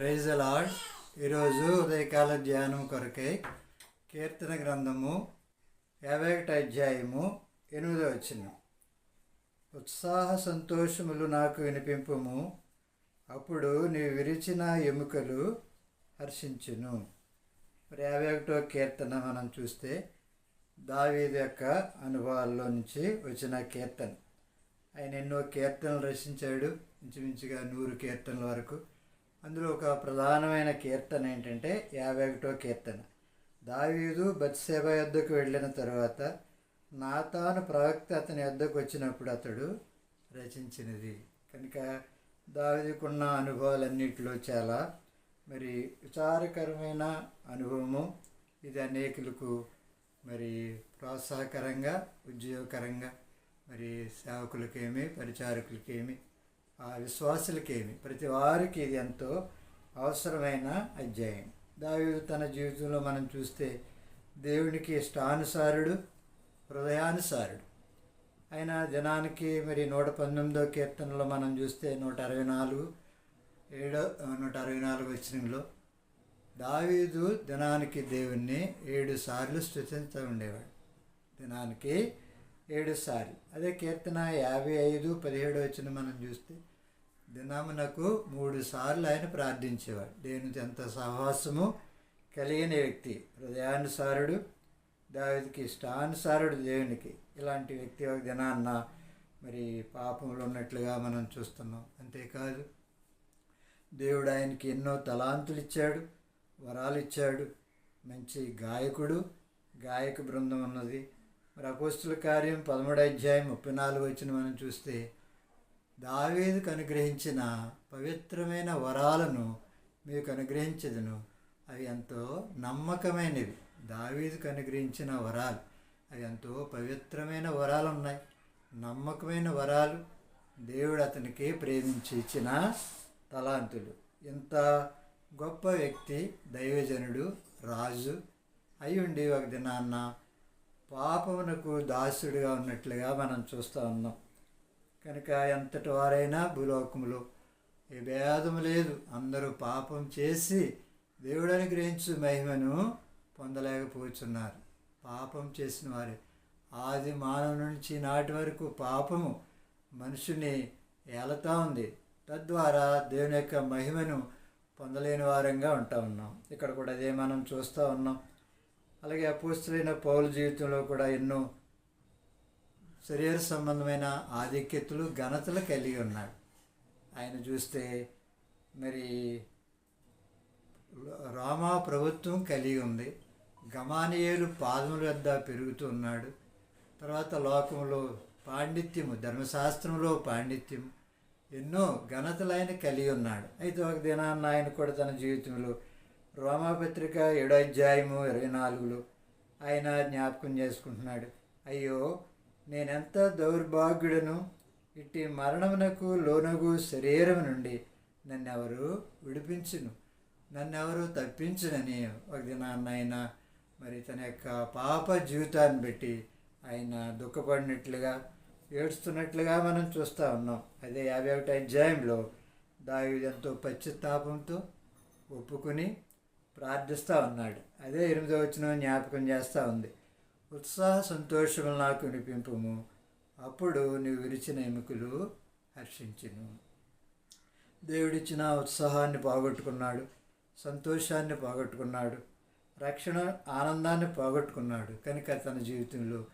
Praise అలాడ్ ఈరోజు ఉదయకాల ధ్యానం కొరకై కీర్తన గ్రంథము యాభై ఒకటి అధ్యాయము ఎనిమిదో వచ్చిన ఉత్సాహ సంతోషములు నాకు వినిపింపుము అప్పుడు నీ విరిచిన ఎముకలు హర్షించును. మరి యాభై ఒకటో కీర్తన మనం చూస్తే దావీది యొక్క అనుభవాల్లో నుంచి వచ్చిన కీర్తన. ఆయన ఎన్నో కీర్తనలు రచించాడు ఇంచుమించుగా నూరు కీర్తనల వరకు. అందులో ఒక ప్రధానమైన కీర్తన ఏంటంటే యాభై ఒకటో కీర్తన. దావీదు బత్సేబ యొద్దకు వెళ్ళిన తర్వాత నాతాను ప్రవక్త అతని యొద్దకు వచ్చినప్పుడు అతడు రచించినది. కనుక దావీదుకున్న అనుభవాలన్నింటిలో చాలా మరి విచారకరమైన అనుభవము. ఇది అనేకులకు మరి ప్రోత్సాహకరంగా ఉద్యోగకరంగా మరి సేవకులకేమి పరిచారకులకేమి విశ్వాసులకేమి ప్రతి వారికి ఇది ఎంతో అవసరమైన అధ్యాయం. దావీదు తన జీవితంలో మనం చూస్తే దేవునికి ఇష్టానుసారుడు హృదయానుసారుడు. ఆయన దినానికి మరి నూట పంతొమ్మిదో కీర్తనలో మనం చూస్తే నూట అరవై నాలుగు ఏడో నూట అరవై నాలుగు వచ్చినంలో దావీదు దినానికి దేవుణ్ణి ఏడు సార్లు స్థుతిస్తూ ఉండేవాడు. దినానికి ఏడు సార్లు. అదే కీర్తన యాభై ఐదు పదిహేడు వచ్చిన మనం చూస్తే దినమునకు మూడు సార్లు ఆయన ప్రార్థించేవాడు. దేవునికి ఎంత సహవాసము కలిగిన వ్యక్తి. హృదయానుసారుడు దావిదికి ఇష్టానుసారుడు దేవునికి. ఇలాంటి వ్యక్తి ఒక దినాన్న మరి పాపంలో ఉన్నట్లుగా మనం చూస్తున్నాం. అంతేకాదు దేవుడు ఆయనకి ఎన్నో తలాంతులు ఇచ్చాడు వరాలు ఇచ్చాడు. మంచి గాయకుడు గాయక బృందం ఉన్నది. మరి అపోస్తుల కార్యం పదమూడు అధ్యాయం ముప్పై నాలుగు వచ్చిన మనం చూస్తే దావేదుకు అనుగ్రహించిన పవిత్రమైన వరాలను మీకు అనుగ్రహించదును. అవి ఎంతో నమ్మకమైనవి. దావీదుకు అనుగ్రహించిన వరాలు. అవి ఎంతో పవిత్రమైన వరాలు ఉన్నాయి నమ్మకమైన వరాలు. దేవుడు అతనికి ప్రేమించి ఇచ్చిన తలాంతులు. ఇంత గొప్ప వ్యక్తి దైవజనుడు రాజు అయి ఉండి ఒక దినాన్న పాపమునకు దాసుడిగా ఉన్నట్లుగా మనం చూస్తూ ఉన్నాం. కనుక ఎంతటి వారైనా భూలోకములో ఏ భేదము లేదు. అందరూ పాపం చేసి దేవుడు అనుగ్రహించు మహిమను పొందలేకపోతున్నారు. పాపం చేసిన వారే. ఆది మానవ నుంచి నాటి వరకు పాపము మనుషుని ఏలతా ఉంది. తద్వారా దేవుని యొక్క మహిమను పొందలేని వారంగా ఉంటా ఉన్నాం. ఇక్కడ కూడా అదే మనం చూస్తూ ఉన్నాం. అలాగే అపోస్తులైన పౌల జీవితంలో కూడా ఎన్నో శరీర సంబంధమైన ఆధిక్యతలు ఘనతలు కలిగి ఉన్నాడు. ఆయన చూస్తే మరి రామా ప్రభుత్వం కలిగి ఉంది. గమానియేలు పాదముల వద్ద పెరుగుతూ ఉన్నాడు. తర్వాత లోకంలో పాండిత్యము ధర్మశాస్త్రంలో పాండిత్యం ఎన్నో ఘనతలు ఆయన కలిగి ఉన్నాడు. అయితే ఒక దినాన్న ఆయన కూడా తన జీవితంలో రోమాపత్రిక ఏడో అధ్యాయము ఇరవై నాలుగులో ఆయన జ్ఞాపకం చేసుకుంటున్నాడు. అయ్యో నేనెంత దౌర్భాగ్యుడను? ఇట్టి మరణమునకు లోనగు శరీరం నుండి నన్నెవరు విడిపించును. నన్నెవరు తప్పించునని ఒక దినాన్న ఆయన మరి తన యొక్క పాప జీవితాన్ని బట్టి ఆయన దుఃఖపడినట్లుగా ఏడుస్తున్నట్లుగా మనం చూస్తూ ఉన్నాం. అదే యాభై ఒకటి అధ్యాయంలో దావీదు ఎంతో పశ్చిత్తాపంతో ఒప్పుకుని ప్రార్థిస్తూ ఉన్నాడు. అదే ఎనిమిదో వచ్చిన జ్ఞాపకం చేస్తూ ఉంది. ఉత్సాహ సంతోషములు నాకు వినిపింపము. అప్పుడు నీవు విరిచిన ఎముకలు హర్షించును. దేవుడిచ్చిన ఉత్సాహాన్ని పోగొట్టుకున్నాడు. సంతోషాన్ని పోగొట్టుకున్నాడు. రక్షణ ఆనందాన్ని పోగొట్టుకున్నాడు. కనుక తన జీవితంలో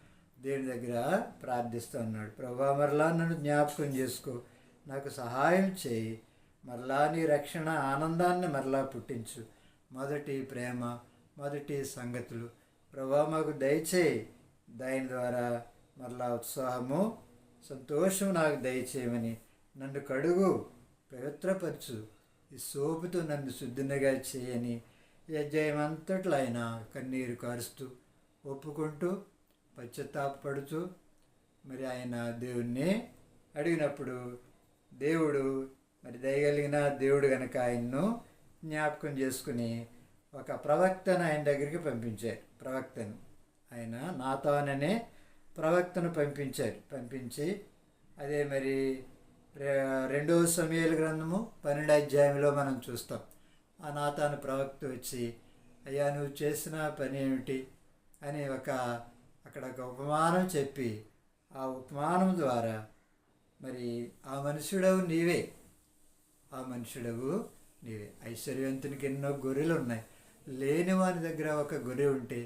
దేవుని దగ్గర ప్రార్థిస్తూ ఉన్నాడు ప్రభా మరలా నన్ను జ్ఞాపకం చేసుకో. నాకు సహాయం చేయి. మరలా నీ రక్షణ ఆనందాన్ని మరలా పుట్టించు. మొదటి ప్రేమ మొదటి సంగతులు. ప్రభా మాకు దయచేయి. దాని ద్వారా మరలా ఉత్సాహము సంతోషం నాకు దయచేయమని నన్ను కడుగు పవిత్రపరచు ఈ సోపుతో నన్ను శుద్ధినిగా చేయని యజ్జయమంతట్లో అంతట్లో ఆయన కన్నీరు కారుస్తూ ఒప్పుకుంటూ పశ్చాత్తాపడుతూ మరి ఆయన దేవుణ్ణి అడిగినప్పుడు దేవుడు మరి దయగలిగిన దేవుడు కనుక ఆయన్ను జ్ఞాపకం చేసుకుని ఒక ప్రవక్తను ఆయన దగ్గరికి పంపించారు. ప్రవక్తను. ఆయన నాతాననే ప్రవక్తను పంపించారు. పంపించి అదే మరి రెండవ సమయాల గ్రంథము పన్నెండు అధ్యాయంలో మనం చూస్తాం. ఆ నాతాను ప్రవక్త వచ్చి అయ్యా నువ్వు చేసిన పని ఏమిటి? అని ఒక అక్కడ ఒక ఉపమానం చెప్పి ఆ ఉపమానం ద్వారా మరి ఆ మనుషుడవు నీవే. ఆ మనుషుడవు నీవే. ఐశ్వర్యవంతునికి ఎన్నో గొర్రెలు ఉన్నాయి లేని వాని దగ్గర ఒక గొర్రె ఉంటే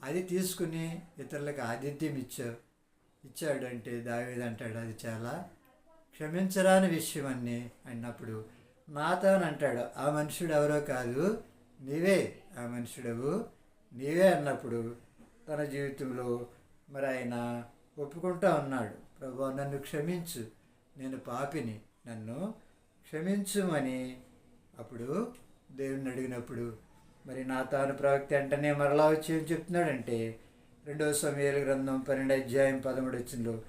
అది తీసుకుని ఇతరులకు ఆతిథ్యం ఇచ్చావు ఇచ్చాడంటే దావేది అంటాడు అది చాలా క్షమించరాని విషయం అని అన్నప్పుడు నాతాను అంటాడు ఆ మనుషుడు ఎవరో కాదు నీవే ఆ మనుషుడవు నీవే అన్నప్పుడు తన జీవితంలో మరి ఆయన ఒప్పుకుంటా ఉన్నాడు ప్రభు నన్ను క్షమించు నేను పాపిని నన్ను క్షమించుమని అప్పుడు దేవుణ్ణి అడిగినప్పుడు మరి నా తాను ప్రవక్త వెంటనే మరలా వచ్చి ఏం చెప్తున్నాడంటే రెండవ సమయాల గ్రంథం పన్నెండు అధ్యాయం పదమూడు వచ్చిందో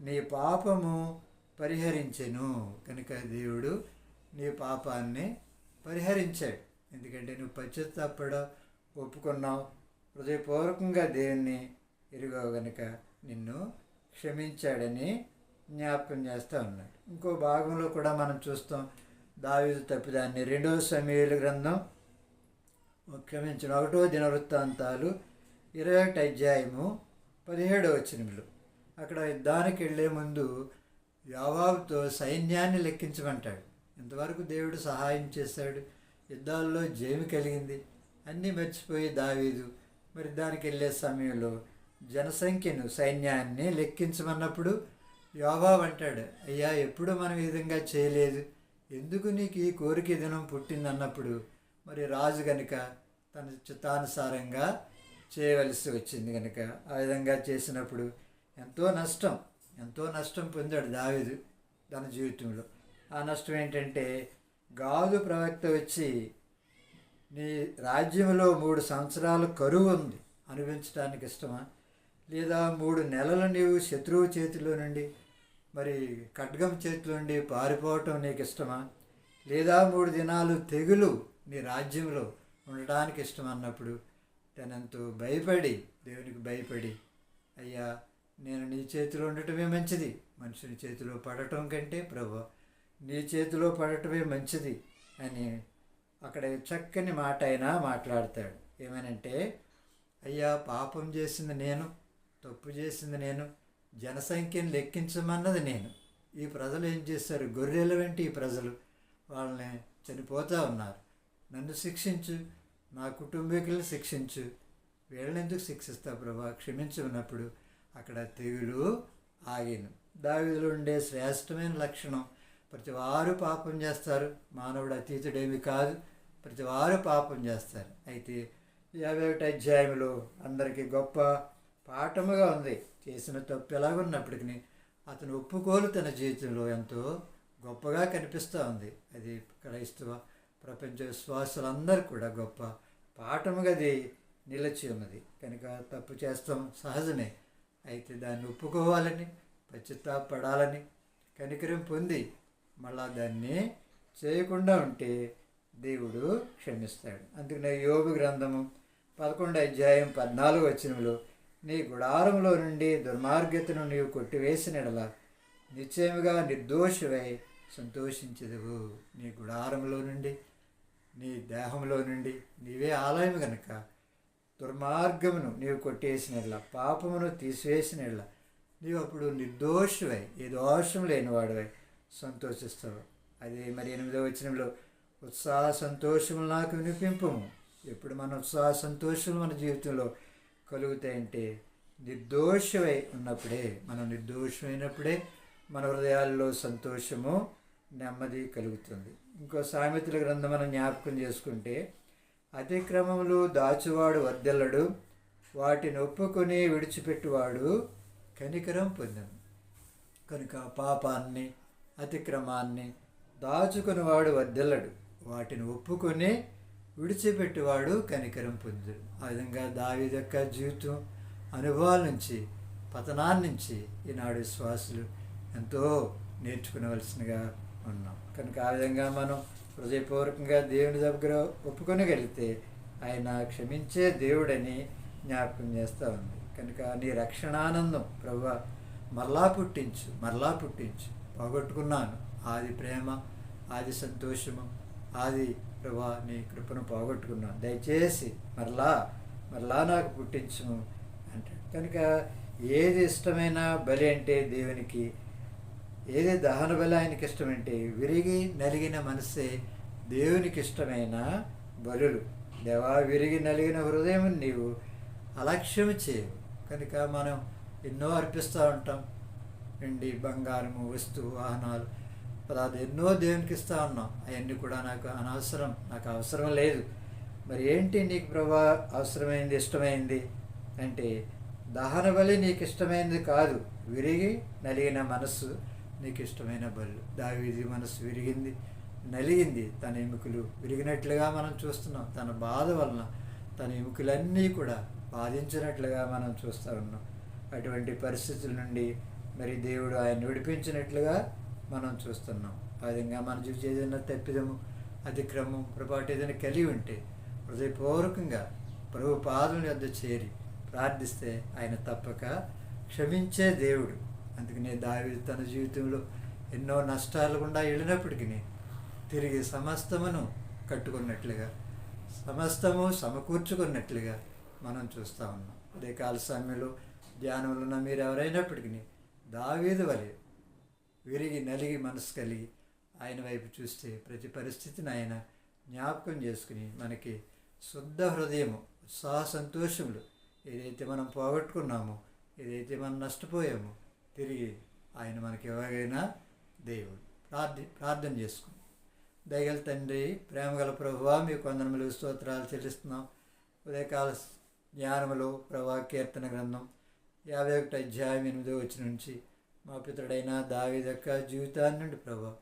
నీ పాపము పరిహరించెను. కనుక దేవుడు నీ పాపాన్ని పరిహరించాడు. ఎందుకంటే నువ్వు పశ్చాత్తాపడో ఒప్పుకున్నావు. హృదయపూర్వకంగా దేవుణ్ణి ఎరుగావు గనుక నిన్ను క్షమించాడని జ్ఞాపకం చేస్తూ ఉన్నాడు. ఇంకో భాగంలో కూడా మనం చూస్తాం దావీదు తప్పిదాన్ని. రెండవ సమయాల గ్రంథం ముఖ్యమించిన ఒకటో దినవృత్తాంతాలు ఇరవై ఒకటి అధ్యాయము పదిహేడవ వచనములు. అక్కడ యుద్ధానికి వెళ్ళే ముందు యావాబుతో సైన్యాన్ని లెక్కించమంటాడు. ఇంతవరకు దేవుడు సహాయం చేశాడు. యుద్ధాల్లో జయమి కలిగింది. అన్నీ మర్చిపోయి దావీదు. మరి దానికి వెళ్ళే సమయంలో జనసంఖ్యను సైన్యాన్ని లెక్కించమన్నప్పుడు యోబాబు అంటాడు అయ్యా ఎప్పుడు మనం ఈ విధంగా చేయలేదు? ఎందుకు నీకు ఈ కోరిక దినం పుట్టిందన్నప్పుడు మరి రాజు కనుక తన చిత్తానుసారంగా చేయవలసి వచ్చింది కనుక ఆ విధంగా చేసినప్పుడు ఎంతో నష్టం ఎంతో నష్టం పొందాడు దావిదు తన జీవితంలో. ఆ నష్టం ఏంటంటే గాదు ప్రవక్త వచ్చి నీ రాజ్యంలో మూడు సంవత్సరాలు కరువు ఉంది అనుభవించడానికి ఇష్టమా? లేదా మూడు నెలలు నీవు శత్రువు చేతిలో నుండి మరి ఖడ్గం చేతిలో నుండి పారిపోవటం నీకు ఇష్టమా? లేదా మూడు దినాలు తెగులు నీ రాజ్యంలో ఉండడానికి ఇష్టం అన్నప్పుడు తనంతో భయపడి దేవునికి భయపడి అయ్యా నేను నీ చేతిలో ఉండటమే మంచిది. మనుషుని చేతిలో పడటం కంటే ప్రభు నీ చేతిలో పడటమే మంచిది అని అక్కడ చక్కని మాట అయినా మాట్లాడతాడు. ఏమనంటే అయ్యా పాపం చేసింది నేను తప్పు చేసింది నేను జనసంఖ్యను లెక్కించమన్నది నేను. ఈ ప్రజలు ఏం చేస్తారు? గొర్రెల వంటి ఈ ప్రజలు వాళ్ళని చనిపోతూ ఉన్నారు. నన్ను శిక్షించు నా కుటుంబీకులను శిక్షించు. వీళ్ళని ఎందుకు శిక్షిస్తా ప్రభా? క్షమించున్నప్పుడు అక్కడ తెగులు ఆగిను. దావిలో ఉండే శ్రేష్టమైన లక్షణం ప్రతి వారు పాపం చేస్తారు. మానవుడు అతీతుడేమి కాదు ప్రతి వారు పాపం చేస్తారు. అయితే యాభై ఒకటి అధ్యాయంలో అందరికీ గొప్ప పాఠముగా ఉంది. చేసిన తప్పు ఎలాగున్నప్పటికీ అతను ఒప్పుకోలు తన జీవితంలో ఎంతో గొప్పగా కనిపిస్తూ ఉంది. అది క్రైస్తవ ప్రపంచ విశ్వాసులందరూ కూడా గొప్ప పాఠముగా అది నిలిచి ఉన్నది. కనుక తప్పు చేస్తాం సహజమే. అయితే దాన్ని ఒప్పుకోవాలని పశ్చిత్తాపడాలని కనికరం పొంది మళ్ళా దాన్ని చేయకుండా ఉంటే దేవుడు క్షమిస్తాడు. అందుకనే యోగు గ్రంథము పదకొండు అధ్యాయం పద్నాలుగు వచనంలో నీ గుడారంలో నుండి దుర్మార్గతను నీవు కొట్టివేసినడలా నిశ్చయముగా నిర్దోషివై సంతోషించదువు. నీ గుడారంలో నుండి నీ దేహంలో నుండి నీవే ఆలయం గనుక దుర్మార్గమును నీవు కొట్టేసినట్ల పాపమును తీసివేసినట్ల నీవు అప్పుడు నిర్దోషువై ఏ దోషం లేనివాడివై సంతోషిస్తావు. అది మరి ఎనిమిదో వచనంలో ఉత్సాహ సంతోషములు నాకు వినిపింపము. ఎప్పుడు మన ఉత్సాహ సంతోషం మన జీవితంలో కలుగుతాయంటే నిర్దోషమై ఉన్నప్పుడే మనం నిర్దోషమైనప్పుడే మన హృదయాల్లో సంతోషము నెమ్మది కలుగుతుంది. ఇంకో సామెతల గ్రంథం మనం జ్ఞాపకం చేసుకుంటే అతిక్రమములు దాచువాడు వర్దెల్లడు వాటిని ఒప్పుకొని విడిచిపెట్టువాడు కనికరం పొందను. కనుక పాపాన్ని అతిక్రమాన్ని దాచుకునివాడు వర్దెల్లడు వాటిని ఒప్పుకొని విడిచిపెట్టువాడు కనికరం పొందుడు ఆ విధంగా దావి యొక్క జీవితం అనుభవాల నుంచి పతనాన్నించి ఈనాడు విశ్వాసులు ఎంతో నేర్చుకునవలసినగా ఉన్నాం. కనుక ఆ విధంగా మనం హృదయపూర్వకంగా దేవుని దగ్గర ఒప్పుకొనగలిగితే ఆయన క్షమించే దేవుడని జ్ఞాపకం చేస్తూ ఉంది. కనుక నీ రక్షణానందం ప్రభు మరలా పుట్టించు మరలా పుట్టించు. పోగొట్టుకున్నాను. ఆది ప్రేమ ఆది సంతోషము ఆది ప్రభా నీ కృపను పోగొట్టుకున్నాను. దయచేసి మరలా మరలా నాకు పుట్టించుము అంటాడు. కనుక ఏది ఇష్టమైన బలి అంటే దేవునికి ఏది దహన బలి ఆయనకి ఇష్టమంటే విరిగి నలిగిన మనసే దేవునికి ఇష్టమైన బలులు దేవా విరిగి నలిగిన హృదయం నీవు అలక్ష్యం చేయవు. కనుక మనం ఎన్నో అర్పిస్తూ ఉంటాం. వెండి బంగారము వస్తువు వాహనాలు పదార్థం ఎన్నో దేవునికి ఇస్తూ ఉన్నాం. అవన్నీ కూడా నాకు అనవసరం. నాకు అవసరం లేదు. మరి ఏంటి నీకు ప్రభా అవసరమైంది ఇష్టమైంది? అంటే దహన బలి నీకు ఇష్టమైనది కాదు. విరిగి నలిగిన మనస్సు నీకు ఇష్టమైన బలు దావీది మనసు విరిగింది నలిగింది. తన ఎముకలు విరిగినట్లుగా మనం చూస్తున్నాం. తన బాధ వలన తన ఎముకలన్నీ కూడా బాధించినట్లుగా మనం చూస్తూ ఉన్నాం. అటువంటి పరిస్థితుల నుండి మరి దేవుడు ఆయన విడిపించినట్లుగా మనం చూస్తున్నాం. ఆ విధంగా మన జీవితం ఏదైనా తప్పిదము అతిక్రమం పొరపాటు ఏదైనా కలిగి ఉంటే హృదయపూర్వకంగా ప్రభు పాదం వద్ద చేరి ప్రార్థిస్తే ఆయన తప్పక క్షమించే దేవుడు. అందుకనే దావి తన జీవితంలో ఎన్నో నష్టాలు గుండా వెళ్ళినప్పటికీ తిరిగి సమస్తమును కట్టుకున్నట్లుగా సమస్తము సమకూర్చుకున్నట్లుగా మనం చూస్తూ ఉన్నాం. అదే కాల సమయంలో ధ్యానంలో ఉన్న మీరు ఎవరైనప్పటికీ దావీదు వలె విరిగి నలిగి మనసు కలిగి ఆయన వైపు చూస్తే ప్రతి పరిస్థితిని ఆయన జ్ఞాపకం చేసుకుని మనకి శుద్ధ హృదయము ఉత్సాహ సంతోషములు ఏదైతే మనం పోగొట్టుకున్నామో ఏదైతే మనం నష్టపోయామో తిరిగి ఆయన మనకి ఎవరైనా దేవుడు. ప్రార్థి ప్రార్థన చేసుకుని దయగల తండ్రి ప్రేమగల ప్రభువా మీకు కొందరములు స్తోత్రాలు చెల్లిస్తున్నాం. ఉదయకాల జ్ఞానములు ప్రభా కీర్తన గ్రంథం యాభై ఒకటి అధ్యాయం ఎనిమిదో వచ్చిన నుంచి మా పితడైన దావిదక్క జీవితాన్ని నుండి ప్రభా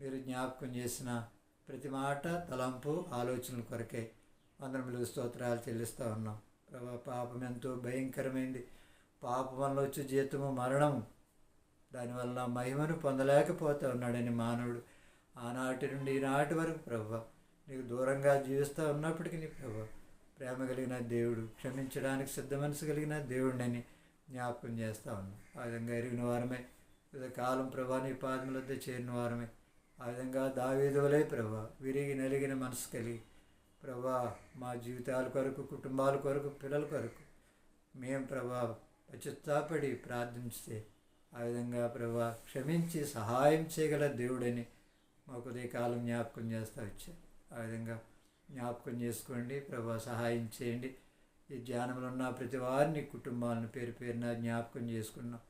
మీరు జ్ఞాపకం చేసిన ప్రతి మాట తలంపు ఆలోచనల కొరకే వందనములు స్తోత్రాలు చెల్లిస్తూ ఉన్నాం. ప్రభా పాపం ఎంతో భయంకరమైంది. పాపం వల్ల వచ్చే జీతము మరణము. దానివల్ల మహిమను పొందలేకపోతా ఉన్నాడని మానవుడు. ఆనాటి నుండి ఈనాటి వరకు ప్రభు నీకు దూరంగా జీవిస్తూ ఉన్నప్పటికీ నీ ప్రభు ప్రేమ కలిగిన దేవుడు క్షమించడానికి సిద్ధ మనసు కలిగిన దేవుడిని జ్ఞాపకం చేస్తూ ఉన్నాం ఆ విధంగా ఎరిగిన వారమే. వివిధ కాలం ప్రభా నీ పాదములతో వద్ద చేరిన వారమే. ఆ విధంగా దావేదవలే ప్రభా విరిగి నలిగిన మనసు కలిగి ప్రభా మా జీవితాల కొరకు కుటుంబాల కొరకు పిల్లల కొరకు మేము ప్రభా అచ్యుత్తాపడి ప్రార్థించితే ఆ విధంగా ప్రభా క్షమించి సహాయం చేయగల దేవుడని మాకు ఉదయకాలం జ్ఞాపకం చేస్తూ వచ్చారు. ఆ విధంగా జ్ఞాపకం చేసుకోండి ప్రభా సహాయం చేయండి. ఈ ధ్యానంలో ఉన్న ప్రతి వారిని కుటుంబాలను పేరు పేరున జ్ఞాపకం చేసుకున్నాం.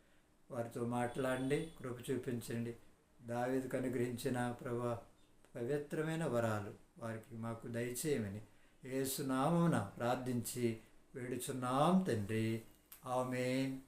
వారితో మాట్లాడండి కృప చూపించండి. దావేదికి అనుగ్రహించిన ప్రభా పవిత్రమైన వరాలు వారికి మాకు దయచేయమని ఏసునామమున ప్రార్థించి వేడుచున్నాం తండ్రి. 아멘.